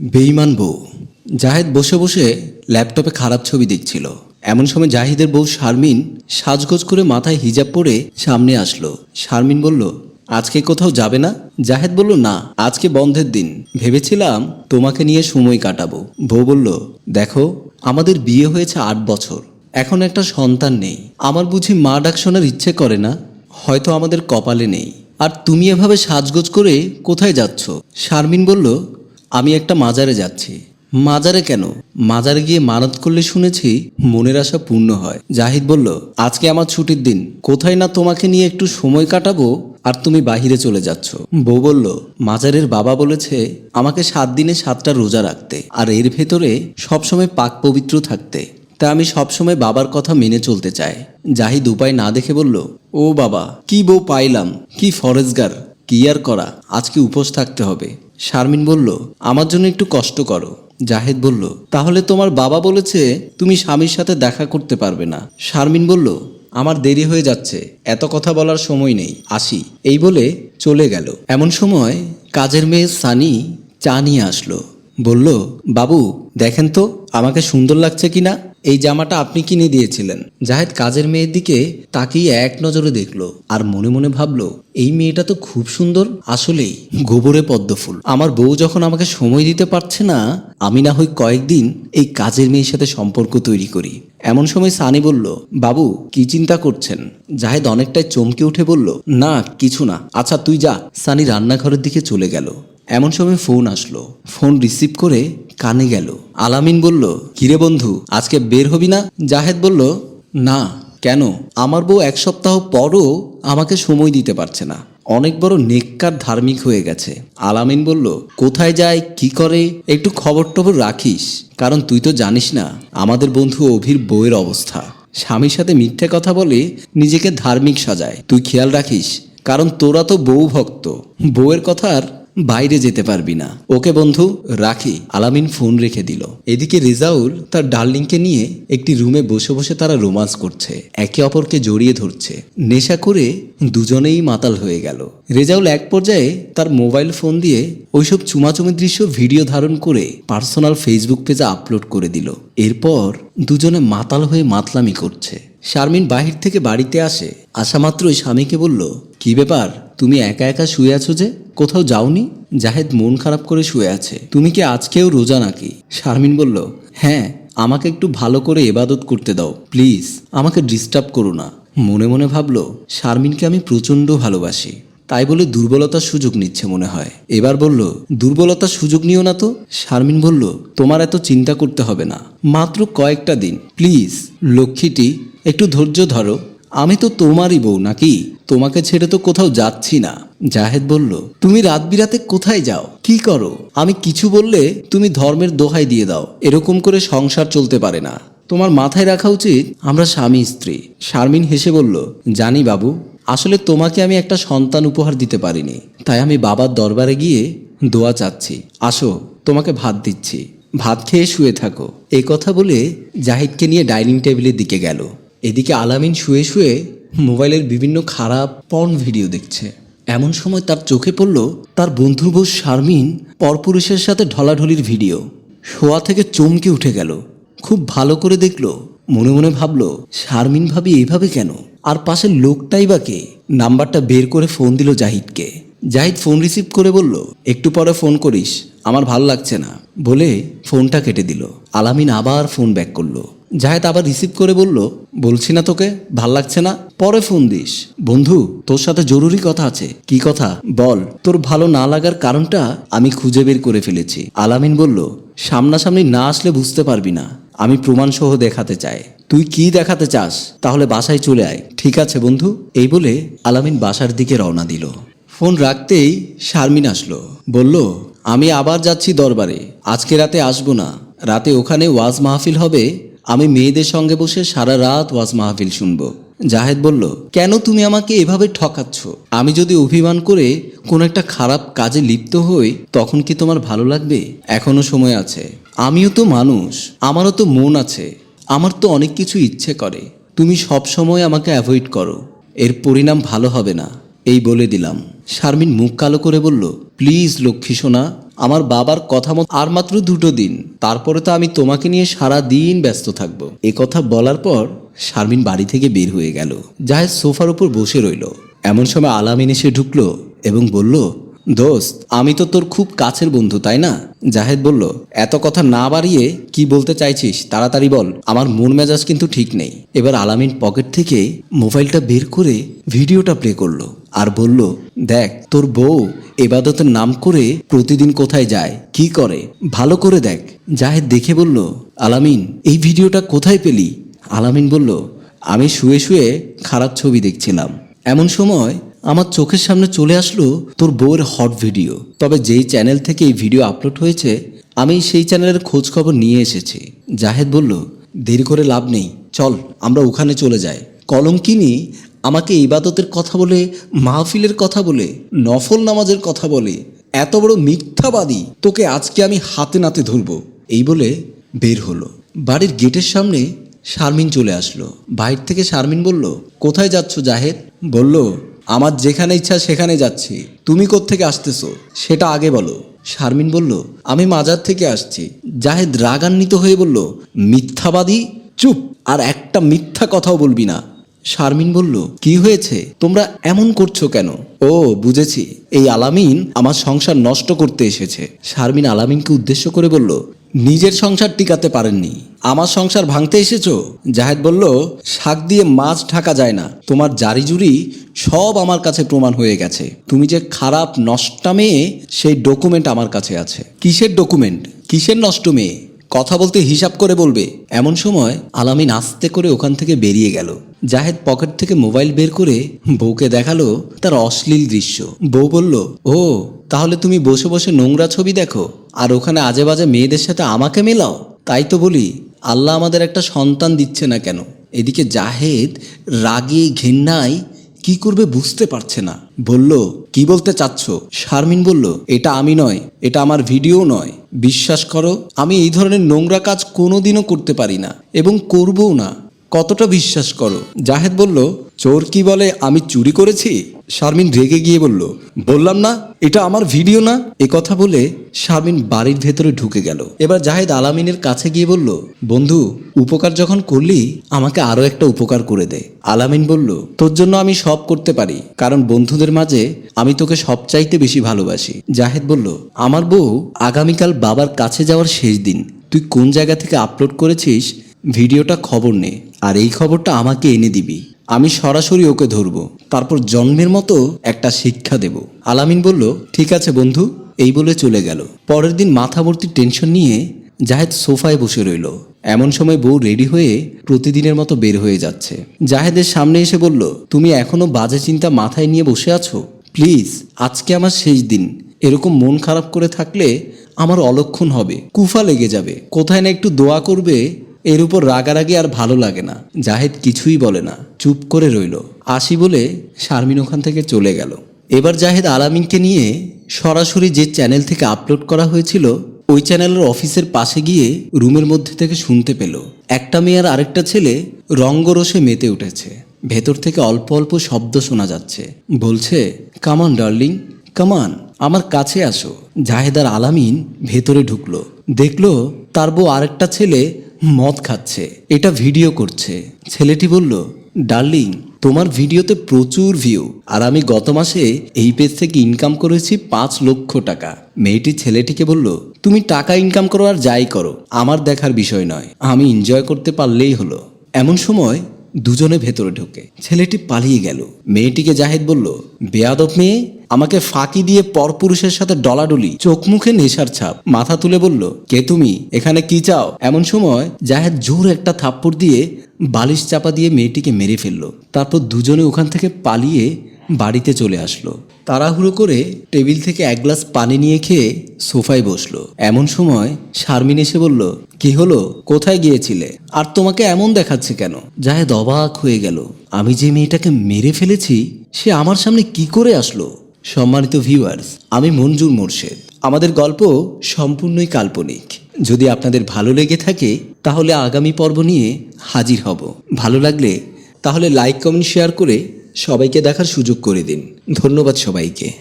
বেইমান বউ। জাহেদ বসে বসে ল্যাপটপে খারাপ ছবি দেখছিল। এমন সময় জাহিদের বউ শারমিন সাজগোজ করে মাথায় হিজাব পরে সামনে আসলো। শারমিন বলল, আজকে কোথাও যাবে না? জাহেদ বলল, না, আজকে বন্ধের দিন। ভেবেছিলাম তোমাকে নিয়ে সময় কাটাবো। বউ বলল, দেখো, আমাদের বিয়ে হয়েছে আট বছর। এখন একটা সন্তান নেই। আমার বুঝি মা ডাক শোনার ইচ্ছে করে না। হয়তো আমাদের কপালে নেই। আর তুমি এভাবে সাজগোজ করে কোথায় যাচ্ছ? শারমিন বলল আমি একটা মাজারে যাচ্ছি। মাজারে কেন? মাজারে গিয়ে মানত করলে শুনেছি মনের আশা পূর্ণ হয়। জাহিদ বলল, আজকে আমার ছুটির দিন। কোথায় না তোমাকে নিয়ে একটু সময় কাটাবো? আর তুমি বাহিরে চলে যাচ্ছ। বউ বলল, মাজারের বাবা বলেছে আমাকে সাত দিনে সাতটা রোজা রাখতে। আর এর ভেতরে সবসময় পাক পবিত্র থাকতে। তা আমি সবসময় বাবার কথা মেনে চলতে চাই। জাহিদ উপায় না দেখে বলল, ও বাবা, কি বউ পাইলাম, কি ফরেজগার, কি আর করা, আজকে উপোস থাকতে হবে। শারমিন বলল, আমার জন্য একটু কষ্ট করো। জাহেদ বলল, তাহলে তোমার বাবা বলেছে তুমি স্বামীর সাথে দেখা করতে পারবে না। শারমিন বলল, আমার দেরি হয়ে যাচ্ছে, এত কথা বলার সময় নেই, আসি। এই বলে চলে গেল। এমন সময় কাজের মেয়ে সানি চা নিয়ে আসলো। বলল, বাবু, দেখেন তো, আমাকে সুন্দর লাগছে কিনা? এই জামাটা আপনি কিনে দিয়েছিলেন। জাহেদ কাজের মেয়ের দিকে তাকিয়ে এক নজরে দেখল আর মনে মনে ভাবলো, এই মেয়েটা তো খুব সুন্দর, আসলেই গোবরে পদ্ম ফুল। আমার বউ যখন আমাকে সময় দিতে পারছে না, আমি না হই কয়েকদিন এই কাজের মেয়ের সাথে সম্পর্ক তৈরি করি। এমন সময় সানি বলল, বাবু, কি চিন্তা করছেন? জাহেদ অনেকটাই চমকে উঠে বলল, না, কিছু না। আচ্ছা তুই যা। সানি রান্নাঘরের দিকে চলে গেল। এমন সময় ফোন আসলো। ফোন রিসিভ করে কানে গেল। আলামিন বলল, কিরে বন্ধু, আজকে বের হবি না? জাহেদ বলল, না, কেন? আমার বউ এক সপ্তাহ পরও আমাকে সময় দিতে পারছে না। অনেক বড় নেককার ধার্মিক হয়ে গেছে। আলামিন বলল, কোথায় যায়, কি করে? একটু খবর টবর রাখিস, কারণ তুই তো জানিস না, আমাদের বন্ধু অভির বউয়ের অবস্থা। স্বামীর সাথে মিথ্যে কথা বলে নিজেকে ধার্মিক সাজায়। তুই খেয়াল রাখিস, কারণ তোরা তো বউ ভক্ত। বউয়ের কথার বাইরে যেতে পারবি না। ওকে বন্ধু, রাখি, আলামিন ফোন রেখে দিল। এদিকে রেজাউল তার ডার্লিংকে নিয়ে একটি রুমে বসে বসে তারা রোমান্স করছে, একে অপরকে জড়িয়ে ধরছে। নেশা করে দুজনেই মাতাল হয়ে গেল। রেজাউল এক পর্যায়ে তার মোবাইল ফোন দিয়ে ওইসব চুমাচুমি দৃশ্য ভিডিও ধারণ করে পার্সোনাল ফেসবুক পেজে আপলোড করে দিল। এরপর দুজনে মাতাল হয়ে মাতলামি করছে। শারমিন বাহির থেকে বাড়িতে আসে। আসা মাত্রই স্বামীকে বলল, কি ব্যাপার? তুমি একা একা শুয়ে আছো যে? কোথাও যাওনি? জাহেদ মন খারাপ করে শুয়ে আছে। তুমি কি আজকেও রোজা নাকি? শারমিন বলল হ্যাঁ আমাকে একটু ভালো করে এবাদত করতে দাও, প্লিজ। আমাকে ডিস্টার্ব করো না। মনে মনে ভাবলো, শারমিনকে আমি প্রচণ্ড ভালোবাসি। তাই বলে দুর্বলতার সুযোগ নিচ্ছে মনে হয়। এবার বলল, দুর্বলতার সুযোগ নিও না তো? শারমিন বলল, তোমার এত চিন্তা করতে হবে না। মাত্র কয়েকটা দিন, প্লিজ। লক্ষ্মীটি, একটু ধৈর্য ধরো। আমি তো তোমারই বউ নাকি? তোমাকে ছেড়ে তো কোথাও যাচ্ছি না। জাহেদ বলল, তুমি রাত বিরাতে কোথায় যাও? কি করো? আমি কিছু বললে তুমি ধর্মের দোহাই দিয়ে দাও। এরকম করে সংসার চলতে পারে না। তোমার মাথায় রাখা উচিত, আমরা স্বামী স্ত্রী। শারমিন হেসে বলল, জানি বাবু, আসলে তোমাকে আমি একটা সন্তান উপহার দিতে পারিনি। তাই আমি বাবার দরবারে গিয়ে দোয়া চাচ্ছি। আসো, তোমাকে ভাত দিচ্ছি। ভাত খেয়ে শুয়ে থাকো। এই কথা বলে জাহিদকে নিয়ে ডাইনিং টেবিলের দিকে গেল। এদিকে আলামিন শুয়ে শুয়ে মোবাইলের বিভিন্ন খারাপ পর্ন ভিডিও দেখছে। এমন সময় তার চোখে পড়ল তার বন্ধু বোস শারমিন পরপুরুষের সাথে ঢলাঢলির ভিডিও শোয়া থেকে চমকে উঠে গেল। খুব ভালো করে দেখল। মনে মনে ভাবলো, শারমিন ভাবি এইভাবে কেন? আর পাশের লোকটাই বা কে? নাম্বারটা বের করে ফোন দিল জাহিদকে। জাহিদ ফোন রিসিভ করে বলল, একটু পরে ফোন করিস, আমার ভালো লাগছে না। বলে ফোনটা কেটে দিল। আলামিন আবার ফোন ব্যাক করল। জাহেদ আবার রিসিভ করে বলল, বলছি না তোকে, ভালো লাগছে না। পরে ফোন দিস। বন্ধু, তোর সাথে জরুরি কথা আছে। কি কথা? বল। তোর ভালো না লাগার কারণটা আমি খুঁজে বের করে ফেলেছি। আলামিন বলল, সামনাসামনি না আসলে বুঝতে পারবি না। আমি প্রমাণ সহ দেখাতে চাই। তুই কি দেখাতে চাস? তাহলে বাসায় চলে আয়। ঠিক আছে, বন্ধু? এই বলে আলামিন বাসার দিকে রওনা দিল। ফোন রাখতেই শারমিন আসলো। বলল, আমি আবার যাচ্ছি দরবারে। আজকে রাতে আসব না। রাতে ওখানে ওয়াজ মাহফিল হবে। আমি মেয়েদের সঙ্গে বসে সারা রাত ওয়াজ মাহফিল শুনব। জাহেদ বলল, কেন তুমি আমাকে এভাবে ঠকাচ্ছ? আমি যদি অভিমান করে কোনো একটা খারাপ কাজে লিপ্ত হই, তখন কি তোমার ভালো লাগবে? এখনও সময় আছে। আমিও তো মানুষ, আমারও তো মন আছে, আমার তো অনেক কিছু ইচ্ছে করে। তুমি সব সময় আমাকে অ্যাভয়েড করো। এর পরিণাম ভালো হবে না। এই বলে দিলাম। শারমিন মুখ কালো করে বলল প্লিজ লক্ষ্মী সোনা, আমার বাবার কথা মতো আর মাত্র দুটো দিন। তারপরে তো আমি তোমাকে নিয়ে সারা দিন ব্যস্ত থাকব। এ কথা বলার পর শারমিন বাড়ি থেকে বের হয়ে গেল। জাহেদ সোফার উপর বসে রইল। এমন সময় আলামিন এসে ঢুকলো এবং বলল, দোস্ত, আমি তো তোর খুব কাছের বন্ধু, তাই না? জাহেদ বলল, এত কথা না বাড়িয়ে কি বলতে চাইছিস? তাড়াতাড়ি বল। আমার মন মেজাজ কিন্তু ঠিক নেই। এবার আলামিন পকেট থেকে মোবাইলটা বের করে ভিডিওটা প্লে করল। আর বলল, দেখ, তোর বউ এবাদতের নাম করে প্রতিদিন কোথায় যায়, কি করে? ভালো করে দেখ। জাহেদ দেখে বলল, আলামিন, এই ভিডিওটা কোথায় পেলি? আলামিন বলল, আমি শুয়ে শুয়ে খারাপ ছবি দেখছিলাম। এমন সময় আমার চোখের সামনে চলে আসলো তোর বউয়ের হট ভিডিও। তবে যেই চ্যানেল থেকে এই ভিডিও আপলোড হয়েছে, আমি সেই চ্যানেলের খোঁজ খবর নিয়ে এসেছি। জাহেদ বলল, দেরি করে লাভ নেই, চল, আমরা ওখানে চলে যাই। কলঙ্কিনী আমাকে ইবাদতের কথা বলে, মাহফিলের কথা বলে, নফল নামাজের কথা বলে, এত বড় মিথ্যাবাদী, তোকে আজকে আমি হাতে নাতে ধরবো। এই বলে বের হলো। বাড়ির গেটের সামনে শারমিন চলে আসলো। বাইর থেকে শারমিন বলল, কোথায় যাচ্ছ জাহেদ? বলল, আমার যেখানে ইচ্ছা সেখানে যাচ্ছি। তুমি কোত্থেকে আসতেছো? সেটা আগে বলো। শারমিন বলল, আমি মাজার থেকে আসছি। জাহেদ রাগান্বিত হয়ে বলল, মিথ্যাবাদী? চুপ, আর একটা মিথ্যা কথাও বলবি না। শারমিন বলল, কি হয়েছে? তোমরা এমন করছ কেন? ও, বুঝেছি। এই আলামিন আমার সংসার নষ্ট করতে এসেছে। শারমিন আলামিনকে উদ্দেশ্য করে বলল, নিজের সংসার টিকাতে পারেননি। আমার সংসার ভাঙতে এসেছ? জাহেদ বলল, শাক দিয়ে মাছ ঢাকা যায় না। তোমার জারি জুরি সব আমার কাছে প্রমাণ হয়ে গেছে। তুমি যে খারাপ নষ্টা মেয়ে, সেই ডকুমেন্ট আমার কাছে আছে। কিসের ডকুমেন্ট? কিসের নষ্ট মেয়ে? কথা বলতে হিসাব করে বলবে, এমন সময় আলামিন আস্তে করে ওখান থেকে বেরিয়ে গেল। জাহেদ পকেট থেকে মোবাইল বের করে বউকে দেখাল তার অশ্লীল দৃশ্য। বউ বলল, ও, তাহলে তুমি বসে বসে নোংরা ছবি দেখো, আর ওখানে আজে বাজে মেয়েদের সাথে আমাকে মেলাও? তাই তো বলি, আল্লাহ আমাদের একটা সন্তান দিচ্ছে না কেন? এদিকে জাহেদ রাগে ঘেন্নায় কি করবে বুঝতে পারছে না। বলল, কি বলতে চাচ্ছ? শারমিন বলল, এটা আমি নয়, এটা আমার ভিডিও নয়। বিশ্বাস করো, আমি এই ধরনের নোংরা কাজ কোনোদিনও করতে পারি না এবং করবও না। কতটা বিশ্বাস করো? জাহেদ বলল, চোর কি বলে, আমি চুরি করেছি? শারমিন রেগে গিয়ে বলল, বললাম না, এটা আমার ভিডিও না। এ কথা বলে শারমিন বাড়ির ভেতরে ঢুকে গেল। এবার জাহেদ আলামিনের কাছে গিয়ে বলল, বন্ধু, উপকার যখন করলি, আমাকে আরও একটা উপকার করে দে। আলামিন বলল, তোর জন্য আমি সব করতে পারি, কারণ বন্ধুদের মাঝে আমি তোকে সব চাইতে বেশি ভালোবাসি। জাহেদ বলল, আমার বউ আগামীকাল বাবার কাছে যাওয়ার শেষ দিন। তুই কোন জায়গা থেকে আপলোড করেছিস, ভিডিওটা খবর নে। আর এই খবরটা আমাকে এনে দিবি। আমি সরাসরি ওকে ধরবো। তারপর জন্মের মতো একটা শিক্ষা দেব। আলামিন বলল, ঠিক আছে বন্ধু। এই বলে চলে গেল। পরের দিন মাথা টেনশন নিয়ে জাহেদ সোফায় বসে রইল। এমন সময় বউ রেডি হয়ে প্রতিদিনের মতো বের হয়ে যাচ্ছে। জাহেদের সামনে এসে বলল, তুমি এখনও বাজে চিন্তা মাথায় নিয়ে বসে আছো? প্লিজ, আজকে আমার শেষ দিন। এরকম মন খারাপ করে থাকলে আমার অলক্ষণ হবে। কুফা লেগে যাবে। কোথায় না একটু দোয়া করবে এর উপর রাগারাগি আর ভালো লাগে না। জাহেদ কিছুই বলে না। চুপ করে রইল। আসি বলে শারমিন ওখান থেকে চলে গেল। এবার জাহেদ আলামিনকে নিয়ে সরাসরি যে চ্যানেল থেকে আপলোড করা হয়েছিল, ওই চ্যানেলের অফিসের পাশে গিয়ে রুমের মধ্যে থেকে শুনতে পেল। একটা মেয়ে আর আরেকটা ছেলে রঙ্গরসে মেতে উঠেছে। ভেতর থেকে অল্প অল্প শব্দ শোনা যাচ্ছে। বলছে কামান ডার্লিং কামান আমার কাছে আসো। জাহেদার আলামিন ভেতরে ঢুকলো। দেখল তার বউ আরেকটা ছেলে মদ খাচ্ছে, এটা ভিডিও করছে। ছেলেটি বলল, ডার্লিং, তোমার ভিডিওতে প্রচুর ভিউ আর আমি গত মাসে এই পেজ থেকে ইনকাম করেছি পাঁচ লক্ষ টাকা। মেয়েটি ছেলেটিকে বলল, তুমি টাকা ইনকাম করো আর যাই করো, আমার দেখার বিষয় নয়। আমি এনজয় করতে পারলেই হলো। এমন সময় দুজনে ভেতরে ঢোকে। ছেলেটি পালিয়ে গেল। মেয়েটিকে জাহেদ বলল, বেয়াদব মেয়ে, আমাকে ফাঁকি দিয়ে পরপুরুষের সাথে ডলাডলি, চোখ মুখে নেশার ছাপ, মাথা তুলে বলল, কে তুমি? এখানে কি চাও? এমন সময় জাহেদ জোর একটা থাপ্পড় দিয়ে বালিশ চাপা দিয়ে মেয়েটিকে মেরে ফেলল। তারপর দুজনে ওখান থেকে পালিয়ে বাড়িতে চলে আসলো। তাড়াহুড়ো করে টেবিল থেকে এক গ্লাস পানি নিয়ে খেয়ে সোফায় বসল। এমন সময় শারমিন এসে বলল, কি হলো? কোথায় গিয়েছিলে? আর তোমাকে এমন দেখাচ্ছে কেন? জাহেদ অবাক হয়ে গেল, আমি যে মেয়েটাকে মেরে ফেলেছি, সে আমার সামনে কি করে আসলো? সম্মানিত ভিউয়ার্স, আমি মঞ্জুর মোর্শেদ। আমাদের গল্প সম্পূর্ণই কাল্পনিক। যদি আপনাদের ভালো লেগে থাকে, তাহলে আগামী পর্ব নিয়ে হাজির হব। ভালো লাগলে তাহলে লাইক, কমেন্ট, শেয়ার করে সবাইকে দেখার সুযোগ করে দিন। ধন্যবাদ সবাইকে।